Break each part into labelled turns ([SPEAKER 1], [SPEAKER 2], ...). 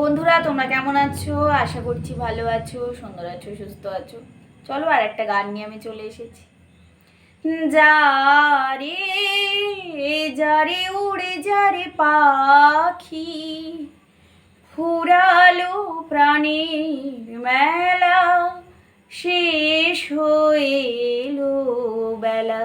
[SPEAKER 1] বন্ধুরা, তোমরা কেমন আছো? আশা করছি ভালো আছো, সুন্দর আছো, সুস্থ আছো। চলো আর একটা গান নিয়ে আমি চলে এসেছি। যারে যারে উড়ে যারে পাখি। ফুরালো প্রাণীর মেলা, শেষ হয়ে বেলা।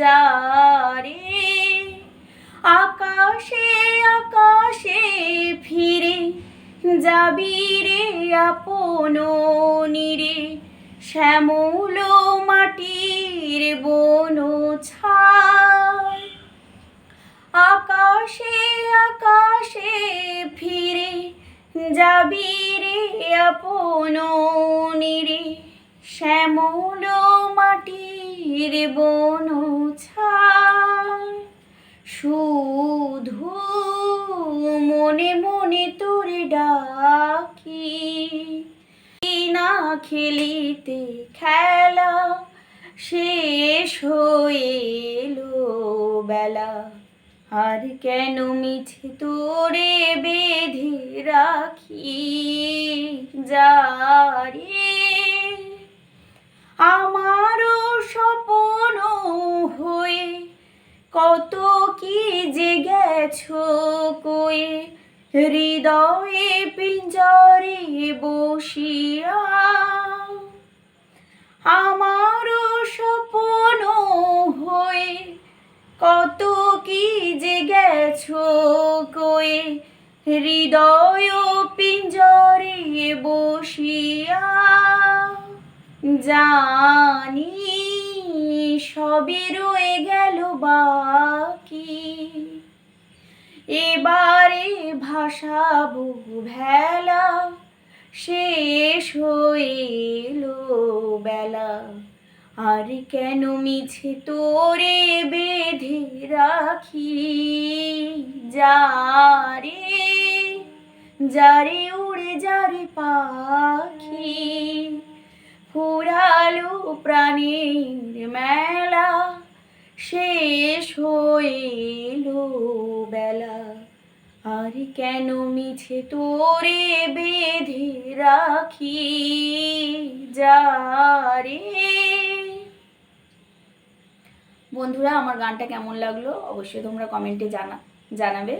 [SPEAKER 1] যারে আকাশে আকাশে ফিরে যাবি রে আপন নিরে, শ্যামল মাটির বন ছায় আকাশে আকাশে ফিরে যাবি রে আপন নিরে, শ্যামল মাটির বন ছায় শুধু মনে তোরে ডাকি। না খেলিতে খেলা শেষ হয়ে এলো বেলা। আর কেন মিছে তোরে বেঁধে রাখি যারে? আমারও স্বপ্ন হয়ে কত কি যে গেছো কয়ে হৃদয়ে পিঞ্জরে বসিয়া আমারও স্বপ্ন হয়ে কত কি যে গেছো কয়ে হৃদয় পিঞ্জরে বসিয়া জানি সবই রয়ে গেল বাকি। এবারে ভাসাবো ভেলা শেষ এলো বেলা। আর কেন মিছে তোরে বেঁধে রাখি? যারে যারে উড়ে যারে পাখি। ফুরালো প্রাণীর আর কেন মিছে তোরে বেঁধে রাখি যারে বন্ধুরা, আমার গানটা কেমন লাগল অবশ্যই তোমরা কমেন্টে জানা, জানাবে।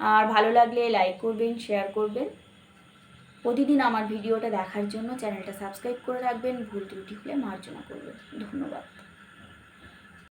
[SPEAKER 1] আর ভালো লাগলে লাইক করবেন শেয়ার করবেন। প্রতিদিন আমার ভিডিওটা দেখার জন্য চ্যানেলটা সাবস্ক্রাইব করে রাখবেন। ভুল ত্রুটি হলে মার্জনা করবেন। ধন্যবাদ।